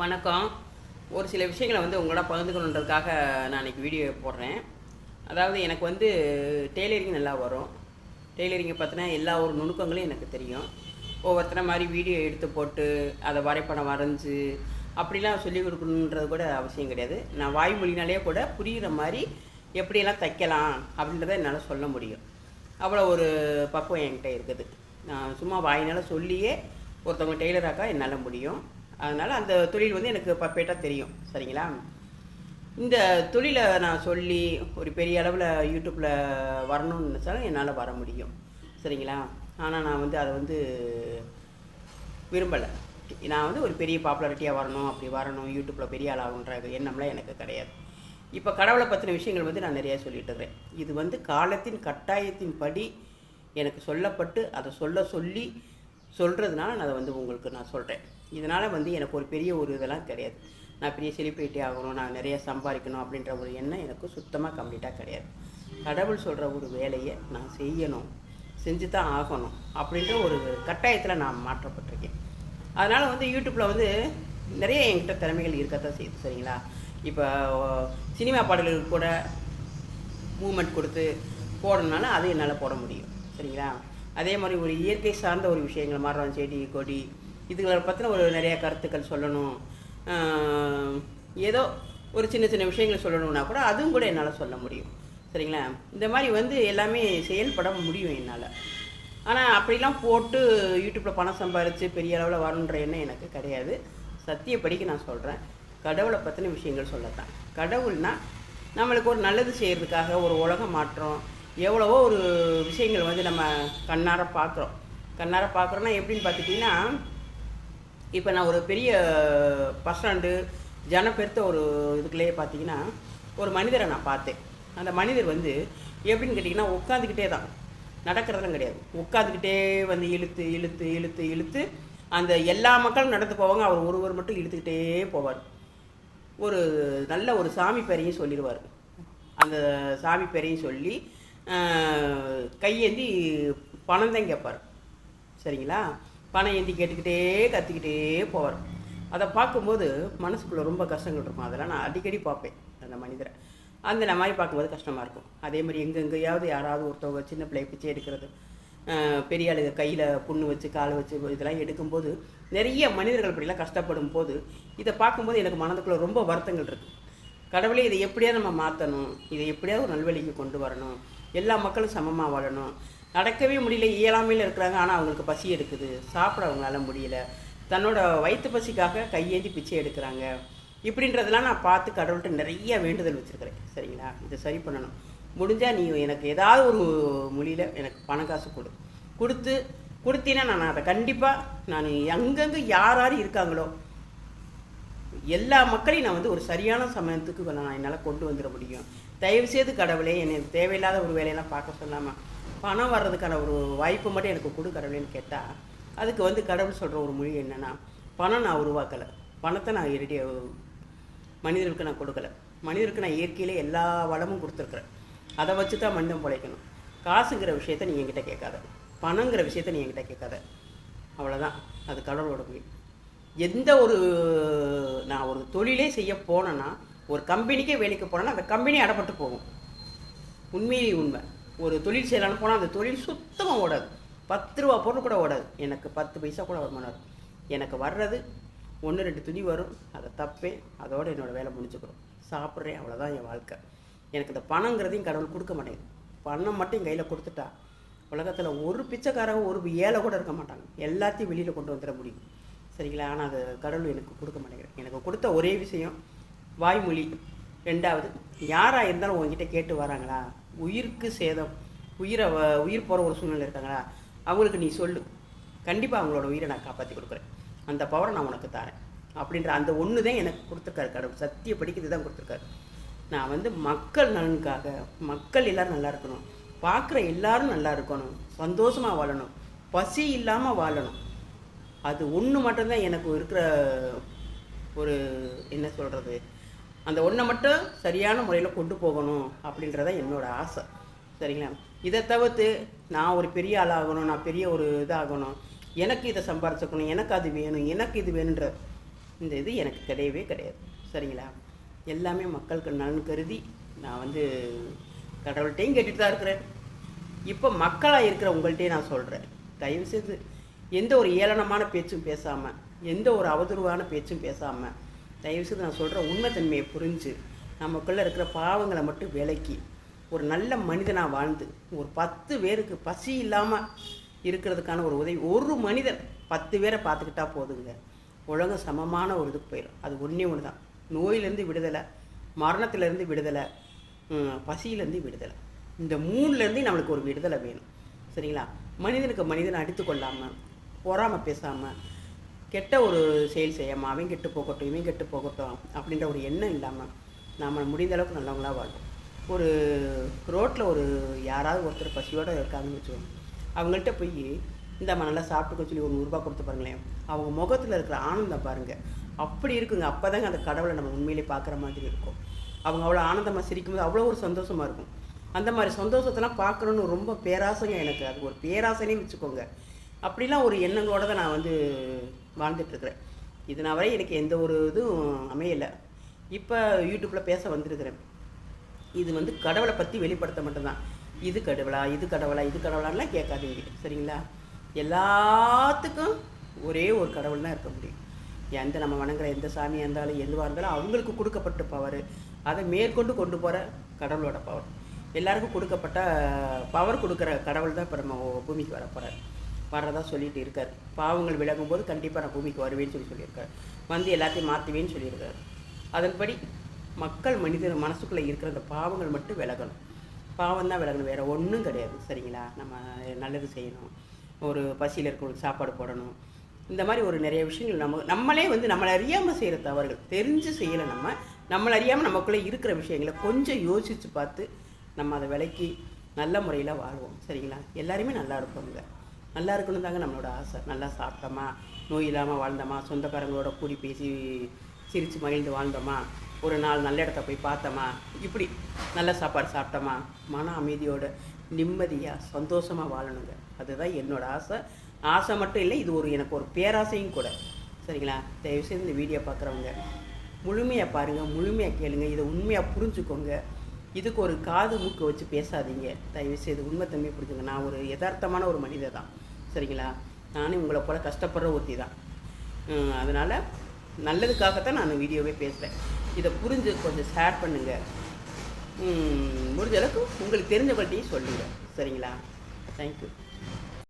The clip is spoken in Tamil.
வணக்கம். ஒரு சில விஷயங்களை வந்து உங்களோட பகிர்ந்துக்கணுன்றதுக்காக நான் இன்றைக்கி வீடியோ போடுறேன். அதாவது எனக்கு வந்து டெய்லரிங் நல்லா வரும். டெய்லரிங்கை பார்த்தினா எல்லா ஒரு நுணுக்கங்களும் எனக்கு தெரியும். ஒவ்வொருத்தர மாதிரி வீடியோ எடுத்து போட்டு அதை வரைபடம் வரைஞ்சி அப்படிலாம் சொல்லிக் கொடுக்கணுன்றது கூட அவசியம் கிடையாது. நான் வாய்மொழினாலே கூட புரிகிற மாதிரி எப்படியெல்லாம் தைக்கலாம் அப்படின்றத என்னால் சொல்ல முடியும். அவ்வளோ ஒரு பக்குவம் என்கிட்ட இருக்குது. நான் சும்மா வாயினால் சொல்லியே ஒருத்தவங்க டெய்லராக்கா என்னால் முடியும். அதனால் அந்த தொழில் வந்து எனக்கு பர்ஃபெக்டாக தெரியும். சரிங்களா? இந்த தொழிலை நான் சொல்லி ஒரு பெரிய அளவில் யூடியூப்பில் வரணும்னு நினச்சாலும் என்னால் வர முடியும். சரிங்களா? ஆனால் நான் வந்து அதை வந்து விரும்பலை. நான் வந்து ஒரு பெரிய பாப்புலாரிட்டியாக வரணும் அப்படி வரணும் யூடியூப்பில் பெரிய ஆளாகுன்ற எண்ணம்லாம் எனக்கு கிடையாது. இப்போ கடவுளை பற்றின விஷயங்கள் வந்து நான் நிறையா சொல்லிட்டு இருக்கிறேன். இது வந்து காலத்தின் கட்டாயத்தின் படி எனக்கு சொல்லப்பட்டு அதை சொல்ல சொல்லி சொல்கிறதுனால நான் அதை வந்து உங்களுக்கு நான் சொல்கிறேன் இதனால் வந்து எனக்கு ஒரு பெரிய ஒரு இதெல்லாம் கிடையாது. நான் பெரிய செலிப்ரிட்டி ஆகணும் நான் நிறைய சம்பாதிக்கணும் அப்படின்ற ஒரு எண்ணம் எனக்கு சுத்தமாக கம்ப்ளீட்டாக கிடையாது. கடவுள் சொல்கிற ஒரு வேலையை நான் செய்யணும் செஞ்சு தான் ஆகணும் அப்படின்ற ஒரு கட்டாயத்தில் நான் மாற்றப்பட்டிருக்கேன். அதனால் வந்து யூடியூப்பில் வந்து நிறைய என்கிட்ட திறமைகள் இருக்கத்தான் செய்யுது சரிங்களா? இப்போ சினிமா பாடல்களுக்கு கூட மூமெண்ட் கொடுத்து போடணுனால அது என்னால் போட முடியும் சரிங்களா? அதே மாதிரி ஒரு இயற்கை சார்ந்த ஒரு விஷயங்கள் மரம் செடி கொடி இதுகளை பற்றின ஒரு நிறைய கருத்துக்கள் சொல்லணும். ஏதோ ஒரு சின்ன சின்ன விஷயங்கள் சொல்லணும்னா கூட அதுவும் கூட என்னால் சொல்ல முடியும். சரிங்களா? இந்த மாதிரி வந்து எல்லாமே செயல்பட முடியும் என்னால். ஆனால் அப்படிலாம் போட்டு யூடியூப்பில் பணம் சம்பாரித்து பெரிய அளவில் வரணுன்ற எண்ணம் எனக்கு கிடையாது. சத்தியப்படிக்கு நான் சொல்கிறேன் கடவுளை பற்றின விஷயங்கள் சொல்லத்தான். கடவுள்னால் நம்மளுக்கு ஒரு நல்லது செய்கிறதுக்காக ஒரு உலக மாற்றம். எவ்வளவோ ஒரு விஷயங்கள் வந்து நம்ம கண்ணார பார்க்குறோம். கண்ணார பார்க்குறோன்னா எப்படின்னு பார்த்துட்டிங்கன்னா இப்போ நான் ஒரு பெரிய பஸ் ஸ்டாண்டு ஜனப்பெருத்த ஒரு இதுக்குள்ளேயே பார்த்தீங்கன்னா ஒரு மனிதரை நான் பார்த்தேன். அந்த மனிதர் வந்து எப்படின்னு கேட்டிங்கன்னா உட்காந்துக்கிட்டே தான். நடக்கிறதுலாம் கிடையாது. உட்காந்துக்கிட்டே வந்து இழுத்து இழுத்து இழுத்து இழுத்து அந்த எல்லா மக்களும் நடந்து போவாங்க. அவர் ஒருவர் மட்டும் இழுத்துக்கிட்டே போவார். ஒரு நல்ல ஒரு சாமி பேரையும் சொல்லிடுவார். அந்த சாமி பேரையும் சொல்லி கையேந்தி பணம் தான் கேட்பார். சரிங்களா? பணம் ஏந்தி கேட்டுக்கிட்டே கத்திக்கிட்டே போவார். அதை பார்க்கும்போது மனசுக்குள்ளே ரொம்ப கஷ்டங்கள் இருக்கும். அதெல்லாம் நான் அடிக்கடி பார்ப்பேன் அந்த மனிதரை. அந்த மாதிரி பார்க்கும்போது கஷ்டமாக இருக்கும். அதே மாதிரி எங்கெங்கேயாவது யாராவது ஒருத்தவங்க சின்ன பிள்ளைய பிச்சை எடுக்கிறது பெரிய ஆளுங்க கையில் புண்ணு வச்சு கால் வச்சு இதெல்லாம் எடுக்கும்போது நிறைய மனிதர்கள் இப்படிலாம் கஷ்டப்படும் போது இதை பார்க்கும்போது எனக்கு மனதுக்குள்ளே ரொம்ப வருத்தங்கள் இருக்குது கடவுளே இதை எப்படியாவது நம்ம மாற்றணும் இதை எப்படியாவது ஒரு நல்வழிக்கு கொண்டு வரணும். எல்லா மக்களும் சமமாக வாழணும். நடக்கவே முடியல இயலாமையில் இருக்கிறாங்க. ஆனால் அவங்களுக்கு பசி எடுக்குது. சாப்பிட அவங்களால முடியல. தன்னோட வயிற்று பசிக்காக கையேந்தி பிச்சை எடுக்கிறாங்க. இப்படின்றதெல்லாம் நான் பார்த்து கடவுள்கிட்ட நிறைய வேண்டுதல் வச்சுருக்கிறேன். சரிங்களா? இதை சரி பண்ணணும். முடிஞ்சால் நீ எனக்கு ஏதாவது ஒரு மொழியில் எனக்கு பண காசு கொடு. கொடுத்து கொடுத்தீங்கன்னா நான் அதை கண்டிப்பாக நான் எங்கெங்கே யார் யார் இருக்காங்களோ எல்லா மக்களையும் நான் வந்து ஒரு சரியான சமயத்துக்கு நான் என்னால் கொண்டு வந்துட முடியும். தயவு செய்து கடவுளே என்னை தேவையில்லாத ஒரு வேலையெல்லாம் பார்க்க சொல்லாமல் பணம் வர்றதுக்கான ஒரு வாய்ப்பு மட்டும் எனக்கு கொடு கடவுளேன்னு கேட்டால் அதுக்கு வந்து கடவுள் சொல்கிற ஒரு மொழி என்னென்னா பணம் நான் உருவாக்கலை. பணத்தை நான் இரடி மனிதர்களுக்கு நான் கொடுக்கல. மனிதருக்கு நான் இயற்கையிலே எல்லா வளமும் கொடுத்துருக்குறேன். அதை வச்சு தான் மனிதன் பிழைக்கணும். காசுங்கிற விஷயத்த நீ என்கிட்ட கேட்காத. பணங்கிற விஷயத்த நீ என்கிட்ட கேட்காத. அவ்வளோதான் அது கடவுளோட மொழி. எந்த ஒரு நான் ஒரு தொழிலே செய்ய போனேன்னா ஒரு கம்பெனிக்கே வேலைக்கு போனேன்னா அந்த கம்பெனி அடப்பட்டு போகும். உண்மையிலேயே உண்மை. ஒரு தொழில் செய்யலான்னு போனால் அந்த தொழில் சுத்தமாக ஓடாது. பத்து ரூபா பொருள் கூட ஓடாது. எனக்கு பத்து பைசா கூட வருமானம் வரும் எனக்கு வர்றது ஒன்று ரெண்டு துணி வரும் அதை தப்பேன் அதோடு என்னோடய வேலை முடிஞ்சுக்கிறோம் சாப்பிட்றேன் அவ்வளோதான் என் வாழ்க்கை. எனக்கு இந்த பணங்கிறதையும் கடவுள் கொடுக்க மாட்டேங்குது. பணம் மட்டும் என் கையில் கொடுத்துட்டா உலகத்தில் ஒரு பிச்சைக்காரங்க ஒரு ஏழை கூட இருக்க மாட்டாங்க. எல்லாத்தையும் வெளியில் கொண்டு வந்துட முடியும். சரிங்களா? ஆனால் அது கடவுள் எனக்கு கொடுக்க மாட்டேங்கிறேன் எனக்கு கொடுத்த ஒரே விஷயம் வாய்மொழி. ரெண்டாவது யாராக இருந்தாலும் உங்ககிட்ட கேட்டு வராங்களா? உயிருக்கு சேதம். உயிரை வ- உயிர் போகிற ஒரு சூழ்நிலை இருக்காங்களா? அவங்களுக்கு நீ சொல்லு. கண்டிப்பாக அவங்களோட உயிரை நான் காப்பாற்றி கொடுக்குறேன். அந்த பவரை நான் உனக்கு தரேன் அப்படின்ற அந்த ஒன்று தான் எனக்கு கொடுத்துருக்காரு கடவுள். சக்தியை படிக்கிறது தான் கொடுத்துருக்காரு. நான் வந்து மக்கள் நலனுக்காக மக்கள் எல்லோரும் நல்லா இருக்கணும். பார்க்குற எல்லாரும் நல்லா இருக்கணும். சந்தோஷமாக வாழணும். பசி இல்லாமல் வாழணும். அது ஒன்று மட்டும்தான் எனக்கு இருக்கிற ஒரு என்ன சொல்கிறது அந்த ஒன்றை மட்டும் சரியான முறையில் கொண்டு போகணும் அப்படின்றத என்னோட ஆசை. சரிங்களா? இதை தவிர்த்து நான் ஒரு பெரிய ஆளாகணும் நான் பெரிய ஒரு இதாகணும் எனக்கு இதை சம்பாரிச்சுக்கணும் எனக்கு அது வேணும் எனக்கு இது வேணுன்ற இந்த இது எனக்கு கிடையவே கிடையாது. சரிங்களா? எல்லாமே மக்களுக்கு நலன் கருதி நான் வந்து கடவுள்கிட்டையும் கேட்டுட்டு தான் இருக்கிறேன். இப்போ மக்களாக இருக்கிற உங்கள்கிட்டயே நான் சொல்கிறேன் தயவுசெய்து எந்த ஒரு ஏளனமான பேச்சும் பேசாமல் எந்த ஒரு அவதூறுவான பேச்சும் பேசாமல் தயவுசெய்து நான் சொல்கிற உண்மைத்தன்மையை புரிஞ்சு நமக்குள்ளே இருக்கிற பாவங்களை மட்டும் விலக்கி ஒரு நல்ல மனிதனாக வாழ்ந்து ஒரு பத்து பேருக்கு பசி இல்லாமல் இருக்கிறதுக்கான ஒரு உதவி ஒரு மனிதன் பத்து பேரை பார்த்துக்கிட்டா போதுங்க. உலகம் சமமான ஒரு இதுக்கு போயிடும் அது ஒன்றே ஒன்று தான் நோயிலேருந்து விடுதலை மரணத்துலேருந்து விடுதலை பசியிலேருந்து விடுதலை. இந்த மூணுலேருந்து நம்மளுக்கு ஒரு விடுதலை வேணும். சரிங்களா? மனிதனுக்கு மனிதனை அடித்து கொள்ளாமல் பொறாமல் பேசாமல் கெட்ட ஒரு செயல் செய்யாமல் அவன் கெட்டு போகட்டும் இவன் கெட்டு போகட்டும் அப்படின்ற ஒரு எண்ணம் இல்லாமல் நாம் முடிந்த அளவுக்கு நல்லவங்களா வாழ்வோம் ஒரு ரோட்டில் ஒரு யாராவது ஒருத்தர் பசியோடு இருக்காங்கன்னு வச்சுக்கோங்க. அவங்கள்ட்ட போய் இந்தாம்மா நல்லா சாப்பிட்டுக்க சொல்லி ஒரு நூறுரூபா கொடுத்து பாருங்களேன். அவங்க முகத்தில் இருக்கிற ஆனந்தம் பாருங்கள் அப்படி இருக்குங்க. அப்போ தாங்க அந்த கடவுளை நம்ம உண்மையிலே பார்க்குற மாதிரி இருக்கும். அவங்க அவ்வளோ ஆனந்தமாக சிரிக்கும்போது அவ்வளோ ஒரு சந்தோஷமாக இருக்கும். அந்த மாதிரி சந்தோஷத்தெல்லாம் பார்க்கணுன்னு ரொம்ப பேராசைங்க எனக்கு. அது ஒரு பேராசைனே வச்சுக்கோங்க. அப்படிலாம் ஒரு எண்ணங்களோட தான் நான் வந்து வாழ்ந்துட்டுருக்குறேன். இது நான் வரை எனக்கு எந்த ஒரு இதுவும் அமையலை. இப்போ யூடியூப்பில் பேச வந்திருக்கிறேன். இது வந்து கடவுளை பற்றி வெளிப்படுத்த மட்டும்தான். இது கடவுளா இது கடவுளா இது கடவுளான்லாம் கேட்காதீங்க. சரிங்களா? எல்லாத்துக்கும் ஒரே ஒரு கடவுள் தான் இருக்க முடியும். எந்த நம்ம வணங்குற எந்த சாமியாக இருந்தாலும் எதுவாக இருந்தாலும் அவங்களுக்கு கொடுக்கப்பட்ட பவர் அதை மேற்கொண்டு கொண்டு போகிற கடவுளோட பவர் எல்லாருக்கும் கொடுக்கப்பட்ட பவர் கொடுக்குற கடவுள் தான் இப்போ நம்ம பூமிக்கு வர போகிறார் வர்றதா சொல்லிட்டு இருக்கார். பாவங்கள் விலகும் போது கண்டிப்பாக நான் பூமிக்கு வருவேன்னு சொல்லி சொல்லியிருக்காரு. வந்து எல்லாத்தையும் மாற்றுவேன்னு சொல்லியிருக்காரு. அதன்படி மக்கள் மனிதர் மனசுக்குள்ளே இருக்கிற அந்த பாவங்கள் மட்டும் விலகணும். பாவம் தான் விலகணும். வேறு ஒன்றும் கிடையாது. சரிங்களா? நம்ம நல்லது செய்யணும். ஒரு பசியில் இருக்கிறவங்களுக்கு சாப்பாடு போடணும். இந்த மாதிரி ஒரு நிறைய விஷயங்கள் நம்ம நம்மளே வந்து நம்மளை அறியாமல் செய்கிற தவறுகள் தெரிஞ்சு செய்யலை நம்ம நம்மளை அறியாமல் நமக்குள்ளே இருக்கிற விஷயங்களை கொஞ்சம் யோசித்து பார்த்து நம்ம அதை விலக்கி நல்ல முறையில் வாழ்வோம். சரிங்களா? எல்லாருமே நல்லா இருப்போங்க நல்லா இருக்கணும் தாங்க நம்மளோட ஆசை. நல்லா சாப்பிட்டோமா நோய் இல்லாமல் வாழ்ந்தோமா சொந்தக்காரங்களோட கூடி பேசி சிரித்து மகிழ்ந்து வாழ்ந்தோமா ஒரு நாள் நல்ல இடத்த போய் பார்த்தோமா இப்படி நல்ல சாப்பாடு சாப்பிட்டோமா மன அமைதியோட நிம்மதியாக சந்தோஷமாக வாழணுங்க. அதுதான் என்னோட ஆசை. ஆசை மட்டும் இல்லை இது ஒரு எனக்கு ஒரு பேராசையும் கூட. சரிங்களா? தயவுசெய்து இந்த வீடியோ பார்க்குறவங்க முழுமையாக பாருங்கள் முழுமையாக கேளுங்க இதை உண்மையாக புரிஞ்சுக்கோங்க. இதுக்கு ஒரு காது மூக்கு வச்சு பேசாதீங்க. தயவுசெய்து உண்மைத்தன்மையை புரிஞ்சுங்க நான் ஒரு யதார்த்தமான ஒரு மனிதர் தான். சரிங்களா? நானும் உங்களை போல் கஷ்டப்படுற ஒருத்தி தான். அதனால் நல்லதுக்காகத்தான் நான் வீடியோவே பேசுகிறேன் இதை புரிஞ்சு கொஞ்சம் ஷேர் பண்ணுங்கள் முடிஞ்ச அளவுக்கு உங்களுக்கு தெரிஞ்சவங்கள்ட்டையும் சொல்லுங்கள் சரிங்களா? தேங்க்யூ